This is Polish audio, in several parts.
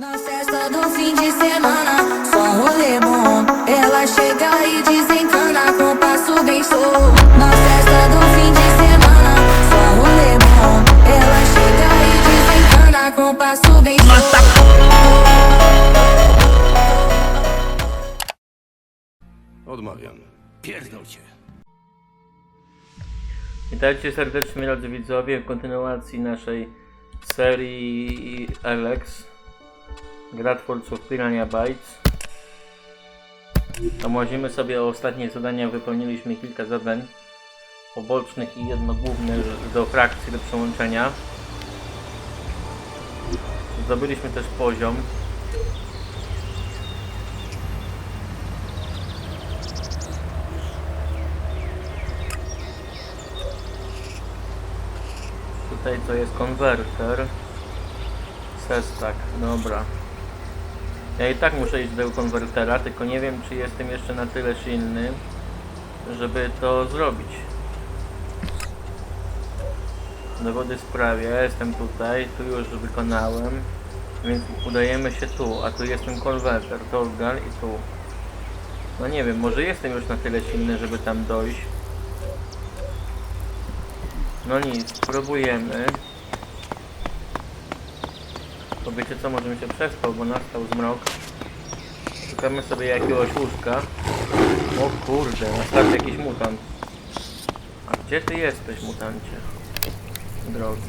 Na festa do fim de semana, só rolê bom. Ela chega e desencana com passo bem solto. Na festa do fim de semana, só rolê bom. Ela chega e desencana com passo bem solto. Odmawiam. Pierdol cię. Witajcie serdecznie drodzy widzowie w kontynuacji naszej serii Alex Gra twórców Piranha Bytes. Omłazimy sobie ostatnie zadania, wypełniliśmy kilka zadań pobocznych i jedno główne do frakcji do przełączenia. Zdobyliśmy też poziom. Tutaj to jest konwerter. Sestak, dobra. Ja i tak muszę iść do konwertera, tylko nie wiem czy jestem jeszcze na tyle silny, żeby to zrobić. Dowody sprawie, jestem tutaj, tu już wykonałem, więc udajemy się tu, a tu jest ten konwerter, Dolgal i tu. No nie wiem, może jestem już na tyle silny, żeby tam dojść. No nic, spróbujemy. To wiecie co, może mi się przespał, bo nastał zmrok. Szukamy sobie jakiegoś łóżka. O kurde, na jakiś mutant. A gdzie ty jesteś, mutancie? Drogi.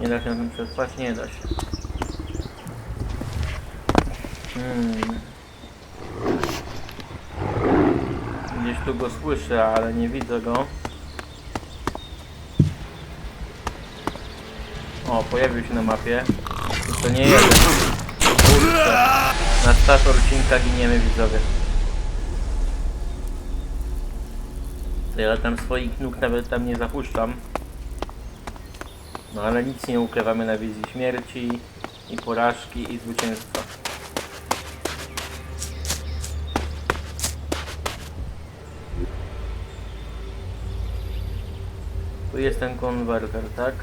Nie da się na tym przetrwać? Nie da się. Hmm. Gdzieś tu go słyszę, ale nie widzę go. O, pojawił się na mapie. To nie jeden. Kurczę. Na start odcinka giniemy widzowie. Ja tam swoich nóg nawet tam nie zapuszczam. No ale nic nie ukrywamy na wizji śmierci i porażki i zwycięstwa. Tu jest ten konwerter, tak?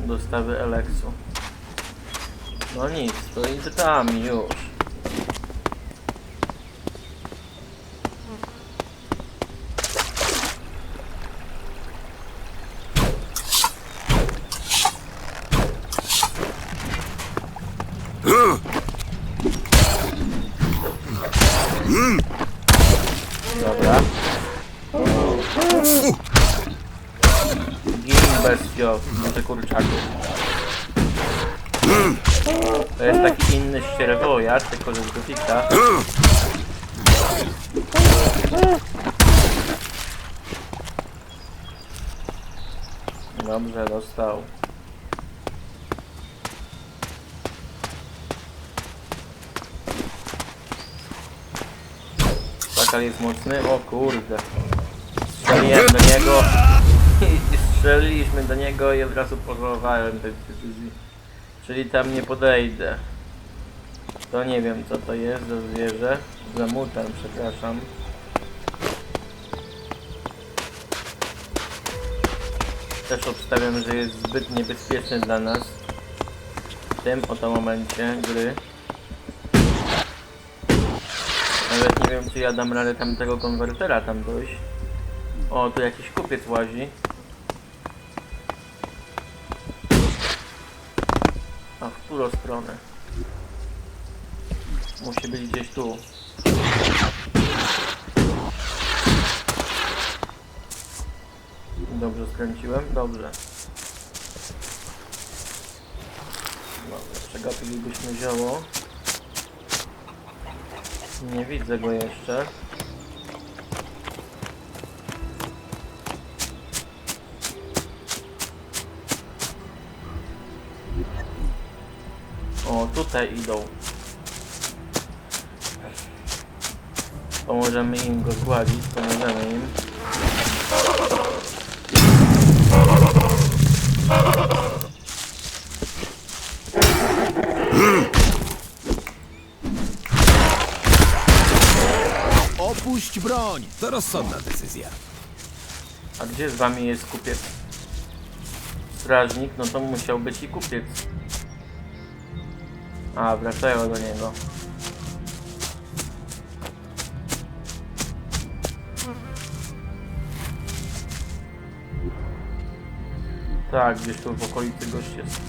Dostawy Eleksu. No nic, to idę tam już. To jest taki inny ścierwojad, tylko że z gotika. Dobrze, dostał. Szakal jest mocny? O kurde. Strzeliłem do niego strzeliliśmy do niego i od razu tej decyzji. Czyli tam nie podejdę. To nie wiem co to jest za zwierzę. Za mutan, przepraszam. Też obstawiam, że jest zbyt niebezpieczny dla nas. W tym oto momencie gry. Nawet nie wiem czy ja dam radę tam tego konwertera tam dojść. O, tu jakiś kupiec łazi. Którą stronę? Musi być gdzieś tu. Dobrze skręciłem? Dobrze. Dobra, przegapilibyśmy zioło. Nie widzę go jeszcze. te idą. Pomożemy im go gładzić, pomożemy im. Opuść broń! To rozsądna decyzja. A gdzie z wami jest kupiec? Strażnik, no to musiał być i kupiec. A, wracają do niego. Tak, gdzieś tu w okolicy gość jest.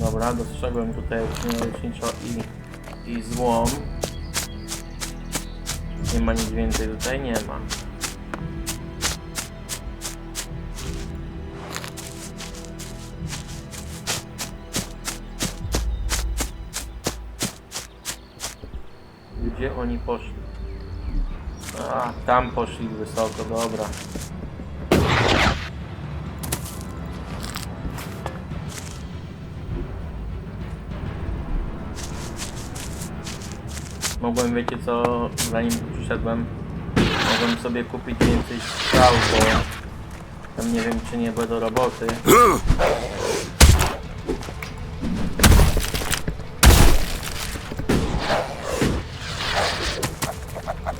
Dobra, dostrzegłem tutaj leczniczo i, i złom. Nie ma nic więcej tutaj, nie ma. Poszli? A, tam poszli wysoko, dobra. Mogłem, wiecie co, zanim przyszedłem, mogłem sobie kupić więcej strzał, bo tam nie wiem czy nie były do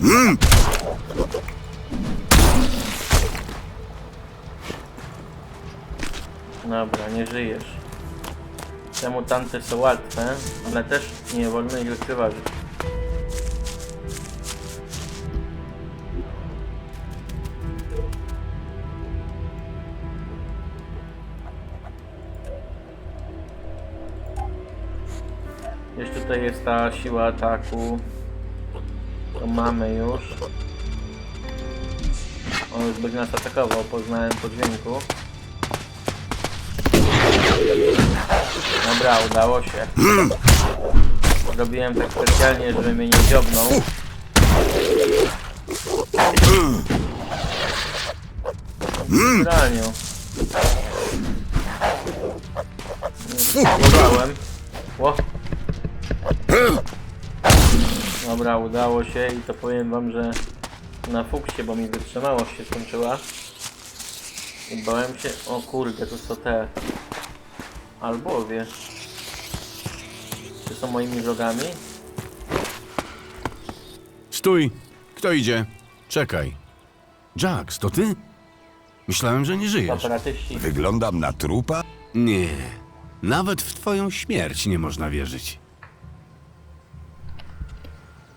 roboty. Dobra, nie żyjesz. Te mutanty są łatwe, ale też nie wolno ich lekceważyć. Gdzieś tutaj jest ta siła ataku. To mamy już. On już będzie nas atakował, poznałem po dźwięku. Dobra, udało się. Zrobiłem tak specjalnie, żeby mnie nie dziobnął. Zranił. Spróbowałem. Ło. Dobra, udało się i to powiem wam, że na fuksie, bo mi wytrzymałość się skończyła. I bałem się... O kurde, to są te... Albowie. Czy są moimi wrogami? Stój! Kto idzie? Czekaj. Jax, to ty? Myślałem, że nie żyjesz. Aparatyści. Wyglądam na trupa? Nie. Nawet w twoją śmierć nie można wierzyć.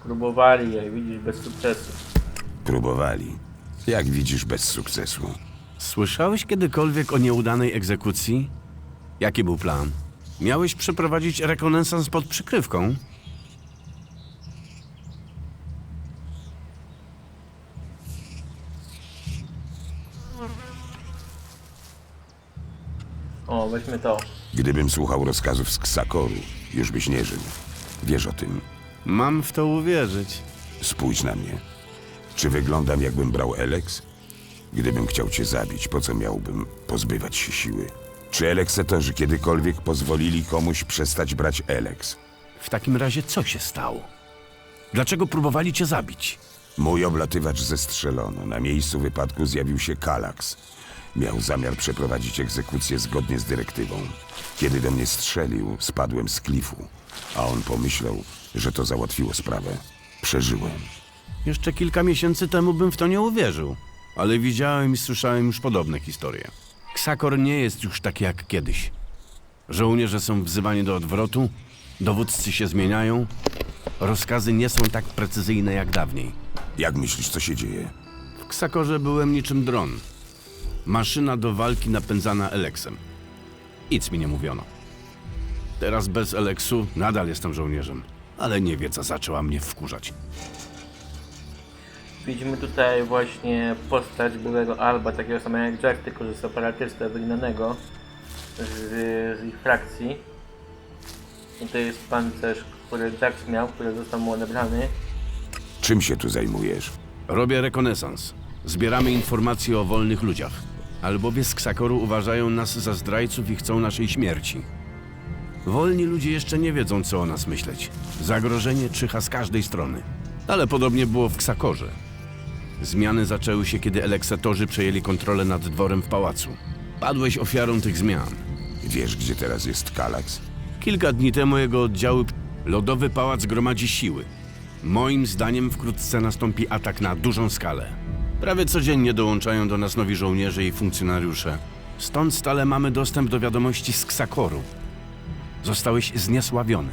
Próbowali, jak widzisz, bez sukcesu. Próbowali. Jak widzisz, bez sukcesu. Słyszałeś kiedykolwiek o nieudanej egzekucji? Jaki był plan? Miałeś przeprowadzić rekonesans pod przykrywką? O, weźmy to. Gdybym słuchał rozkazów z Ksakoru, już byś nie żył. Wiesz o tym. Mam w to uwierzyć. Spójrz na mnie. Czy wyglądam, jakbym brał Elex? Gdybym chciał cię zabić, po co miałbym pozbywać się siły? Czy Eleksetorzy kiedykolwiek pozwolili komuś przestać brać Elex? W takim razie co się stało? Dlaczego próbowali cię zabić? Mój oblatywacz zestrzelono. Na miejscu wypadku zjawił się Kalax. Miał zamiar przeprowadzić egzekucję zgodnie z dyrektywą. Kiedy do mnie strzelił, spadłem z klifu, a on pomyślał, że to załatwiło sprawę. Przeżyłem. Jeszcze kilka miesięcy temu bym w to nie uwierzył, ale widziałem i słyszałem już podobne historie. Ksakor nie jest już taki jak kiedyś. Żołnierze są wzywani do odwrotu, dowódcy się zmieniają, rozkazy nie są tak precyzyjne jak dawniej. Jak myślisz, co się dzieje? W Ksakorze byłem niczym dron. Maszyna do walki napędzana Eleksem. Nic mi nie mówiono. Teraz bez Eleksu nadal jestem żołnierzem, ale niewiedza zaczęła mnie wkurzać. Widzimy tutaj właśnie postać byłego Alba, takiego samego jak Jack, tylko że separatystę wygnanego z, z ich frakcji. I to jest pancerz, który Jack miał, który został mu odebrany. Czym się tu zajmujesz? Robię rekonesans. Zbieramy informacje o wolnych ludziach. Albowie z Ksakoru uważają nas za zdrajców i chcą naszej śmierci. Wolni ludzie jeszcze nie wiedzą, co o nas myśleć. Zagrożenie czyha z każdej strony. Ale podobnie było w Ksakorze. Zmiany zaczęły się, kiedy eleksatorzy przejęli kontrolę nad dworem w pałacu. Padłeś ofiarą tych zmian. Wiesz, gdzie teraz jest Kalax? Kilka dni temu jego oddziały... Lodowy pałac gromadzi siły. Moim zdaniem wkrótce nastąpi atak na dużą skalę. Prawie codziennie dołączają do nas nowi żołnierze i funkcjonariusze. Stąd stale mamy dostęp do wiadomości z Ksakoru. Zostałeś zniesławiony,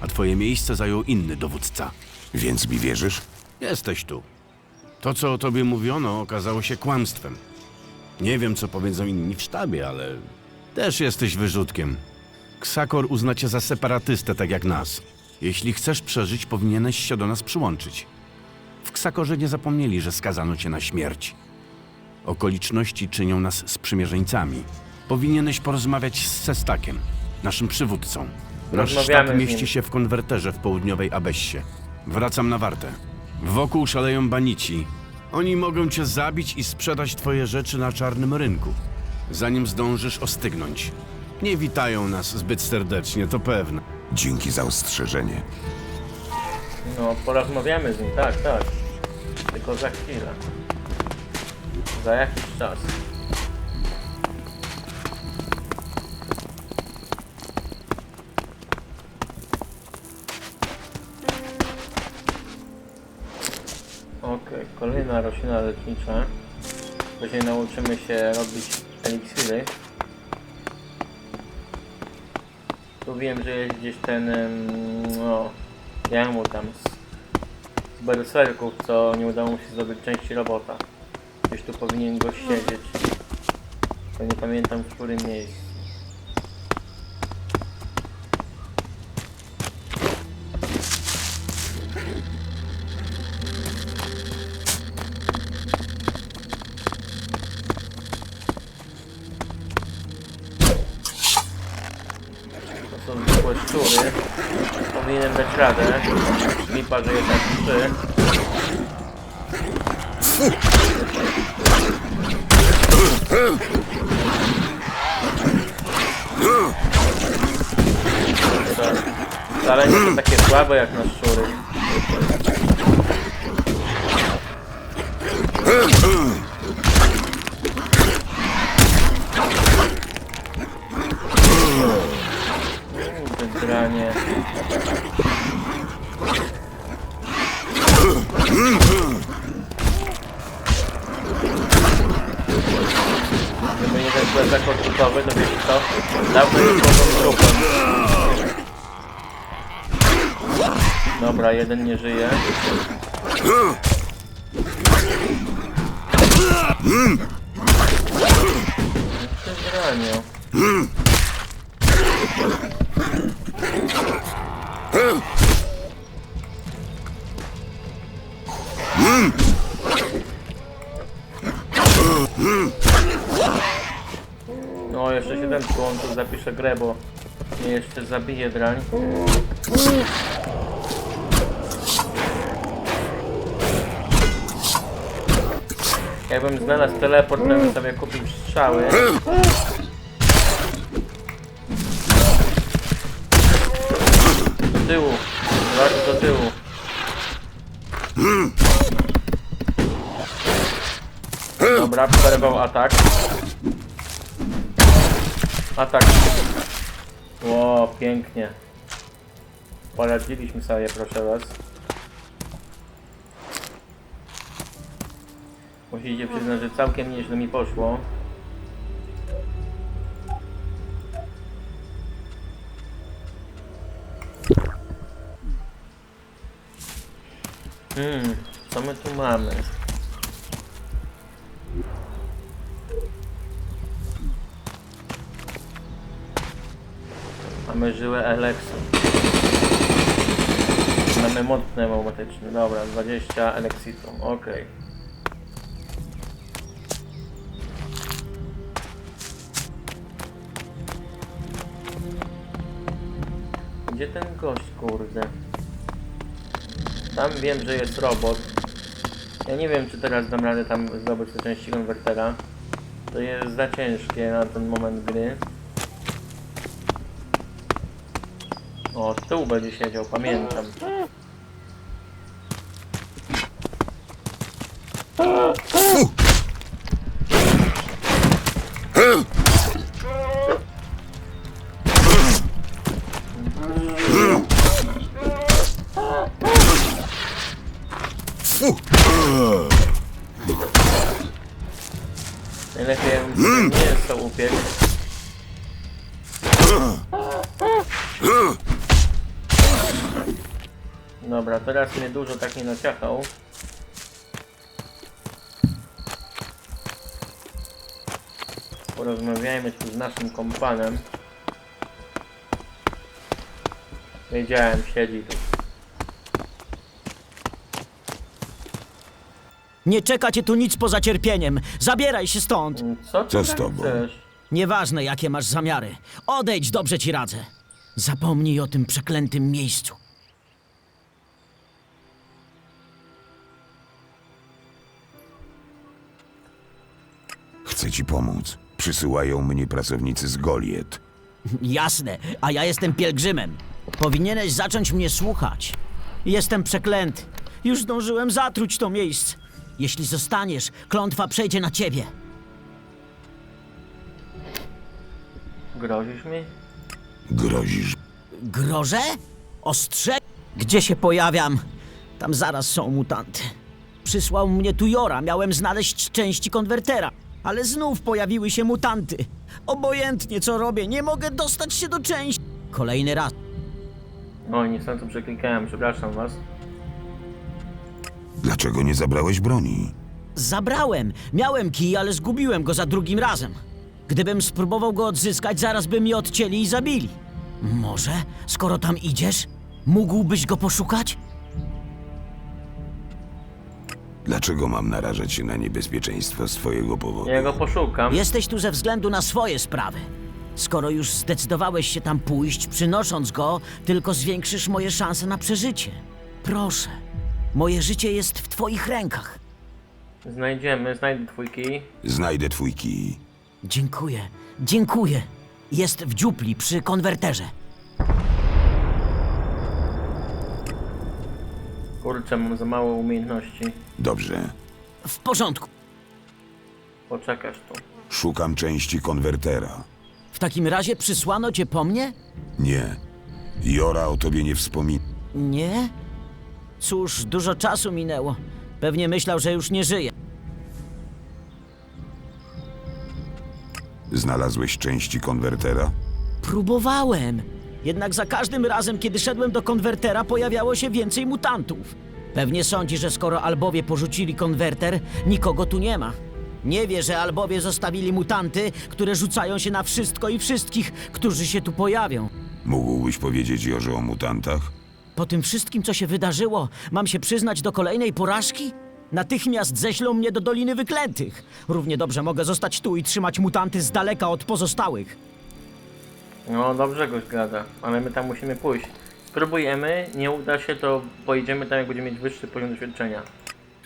a twoje miejsce zajął inny dowódca. Więc mi wierzysz? Jesteś tu. To, co o tobie mówiono, okazało się kłamstwem. Nie wiem, co powiedzą inni w sztabie, ale też jesteś wyrzutkiem. Ksakor uzna cię za separatystę, tak jak nas. Jeśli chcesz przeżyć, powinieneś się do nas przyłączyć. W Ksakorze nie zapomnieli, że skazano cię na śmierć. Okoliczności czynią nas sprzymierzeńcami. Powinieneś porozmawiać z Sestakiem, naszym przywódcą. Nasz Rozmawiamy sztab z mieści nim. się w konwerterze w południowej Abessie. Wracam na wartę. Wokół szaleją banici. Oni mogą cię zabić i sprzedać twoje rzeczy na czarnym rynku, zanim zdążysz ostygnąć. Nie witają nas zbyt serdecznie, to pewne. Dzięki za ostrzeżenie. No, porozmawiamy z nim, tak, tak. Tylko za chwilę. Za jakiś czas. Kolejna roślina lecznicza. Później nauczymy się robić eliksiry. Tu wiem, że jest gdzieś ten, no, jak mu tam, z, z berserków, co nie udało mu się zdobyć części robota. Gdzieś tu powinien go siedzieć. To nie pamiętam w którym miejscu. Szczury. Powinienem dać radę. Lipa, że jednak trzy. Wcale nie są takie słabe jak na szczury. Gdyby nie ten plecak odrzutowy, to wiecie co? Już mogą trupem. Dobra, jeden nie żyje. Wybranie. No, jeszcze 7 członków zapiszę grę, bo mnie jeszcze zabije drań. Jakbym znalazł teleport, to bym sobie kupił strzały. Do tyłu. Bardzo do tyłu. Dobra, przerwał atak. Atak. Ło, pięknie. Poradziliśmy sobie, proszę was. Musicie przyznać, że całkiem nieźle mi poszło. Hmm, co my tu mamy? Mamy żyłę Eleksu. Mamy mod pneumatyczny. Dobra, 20 Eleksitu. Okej. Gdzie ten gość, kurde? Tam wiem, że jest robot. Ja nie wiem, czy teraz dam radę tam zdobyć te części konwertera. To jest za ciężkie na ten moment gry. O, z tyłu będzie siedział, pamiętam. Najlepiej jakbym nie jest to upiek. Dobra, teraz mnie dużo tak nie naciachał. Porozmawiajmy tu z naszym kompanem. Wiedziałem, siedzi tu. Nie czeka cię tu nic poza cierpieniem. Zabieraj się stąd. Co, ty Co z tak tobą? chcesz? Nieważne, jakie masz zamiary. Odejdź, dobrze ci radzę. Zapomnij o tym przeklętym miejscu. Chcę ci pomóc. Przysyłają mnie pracownicy z Goliet. Jasne, a ja jestem pielgrzymem. Powinieneś zacząć mnie słuchać. Jestem przeklęty. Już zdążyłem zatruć to miejsce. Jeśli zostaniesz, klątwa przejdzie na ciebie. Grozisz mi? Grozisz. Grożę? Ostrze? Gdzie się pojawiam? Tam zaraz są mutanty. Przysłał mnie tu Jora, miałem znaleźć części konwertera. Ale znów pojawiły się mutanty. Obojętnie co robię, nie mogę dostać się do części. Kolejny raz. O, niestety przeklikałem, przepraszam was. Dlaczego nie zabrałeś broni? Zabrałem. Miałem kij, ale zgubiłem go za drugim razem. Gdybym spróbował go odzyskać, zaraz by mnie odcięli i zabili. Może, skoro tam idziesz, mógłbyś go poszukać? Dlaczego mam narażać się na niebezpieczeństwo z twojego powodu? Ja go poszukam. Jesteś tu ze względu na swoje sprawy. Skoro już zdecydowałeś się tam pójść, przynosząc go, tylko zwiększysz moje szanse na przeżycie. Proszę, moje życie jest w twoich rękach. Znajdziemy, znajdę twój kij. Znajdę twój kij. Dziękuję, dziękuję. Jest w dziupli przy konwerterze. Kurczę, mam za mało umiejętności. Dobrze. W porządku. Poczekasz tu. Szukam części konwertera. W takim razie przysłano cię po mnie? Nie. Jora o tobie nie wspomina. Nie? Cóż, dużo czasu minęło. Pewnie myślał, że już nie żyje. Znalazłeś części konwertera? Próbowałem. Jednak za każdym razem, kiedy szedłem do konwertera, pojawiało się więcej mutantów. Pewnie sądzi, że skoro Albowie porzucili konwerter, nikogo tu nie ma. Nie wie, że Albowie zostawili mutanty, które rzucają się na wszystko i wszystkich, którzy się tu pojawią. Mógłbyś powiedzieć Jorze o mutantach? Po tym wszystkim, co się wydarzyło, mam się przyznać do kolejnej porażki? Natychmiast ześlą mnie do Doliny Wyklętych. Równie dobrze mogę zostać tu i trzymać mutanty z daleka od pozostałych. No, dobrze goś gada, ale my tam musimy pójść. Spróbujemy, nie uda się, to pojedziemy tam, jak będziemy mieć wyższy poziom doświadczenia.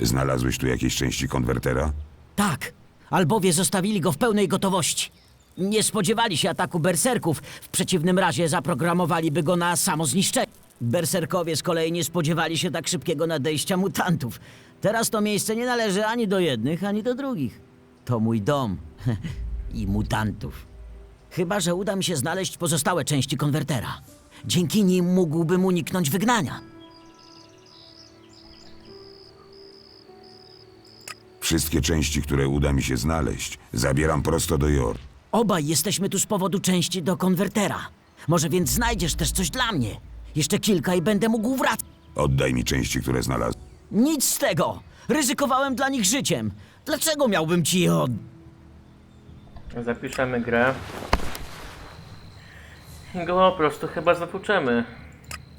Znalazłeś tu jakieś części konwertera? Tak, albowie zostawili go w pełnej gotowości. Nie spodziewali się ataku berserków, w przeciwnym razie zaprogramowaliby go na samozniszczenie. Berserkowie z kolei nie spodziewali się tak szybkiego nadejścia mutantów. Teraz to miejsce nie należy ani do jednych, ani do drugich. To mój dom. I mutantów. Chyba, że uda mi się znaleźć pozostałe części konwertera. Dzięki nim mógłbym uniknąć wygnania. Wszystkie części, które uda mi się znaleźć, zabieram prosto do Jor. Obaj jesteśmy tu z powodu części do konwertera. Może więc znajdziesz też coś dla mnie. Jeszcze kilka i będę mógł wracać. Oddaj mi części, które znalazłem. Nic z tego! Ryzykowałem dla nich życiem. Dlaczego miałbym ci je od... Zapiszemy grę. Go po prostu chyba zatłuczemy.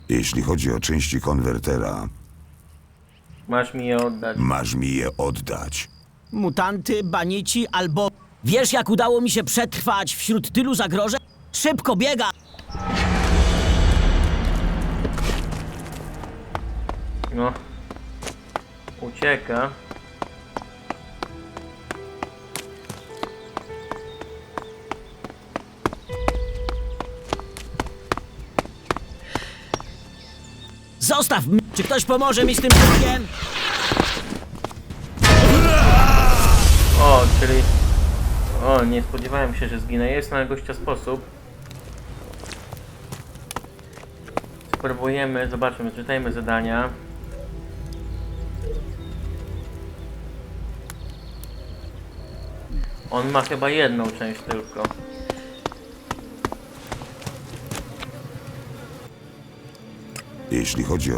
Jeśli chodzi o części konwertera, Masz mi je oddać. masz mi je oddać. Mutanty, banici albo... Wiesz, jak udało mi się przetrwać wśród tylu zagrożeń? Szybko biega! No. Ucieka. Zostaw mnie! Czy ktoś pomoże mi z tym drugiem? O, czyli... O, nie spodziewałem się, że zginę. Jest na gościa sposób. Spróbujemy, zobaczymy, czytajmy zadania. On ma chyba jedną część tylko. Jeśli chodzi o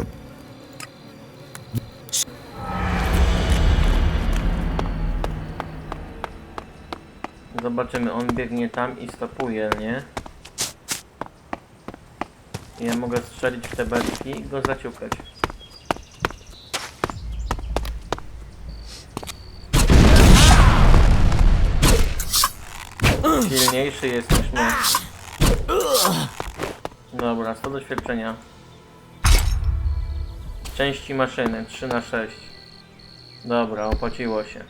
Zobaczymy, on biegnie tam i stopuje, nie? Ja mogę strzelić w te beczki i go zaciukać. Silniejszy jest niż my. Dobra, 100 doświadczenia. Części maszyny 3 na 6 Dobra, opłaciło się.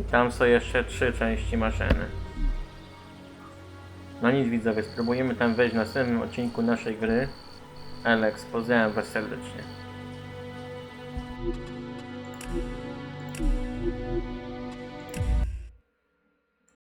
I tam są jeszcze trzy części maszyny. No nic widzowie, spróbujemy tam wejść w następnym odcinku naszej gry. Alex, pozdrawiam was serdecznie.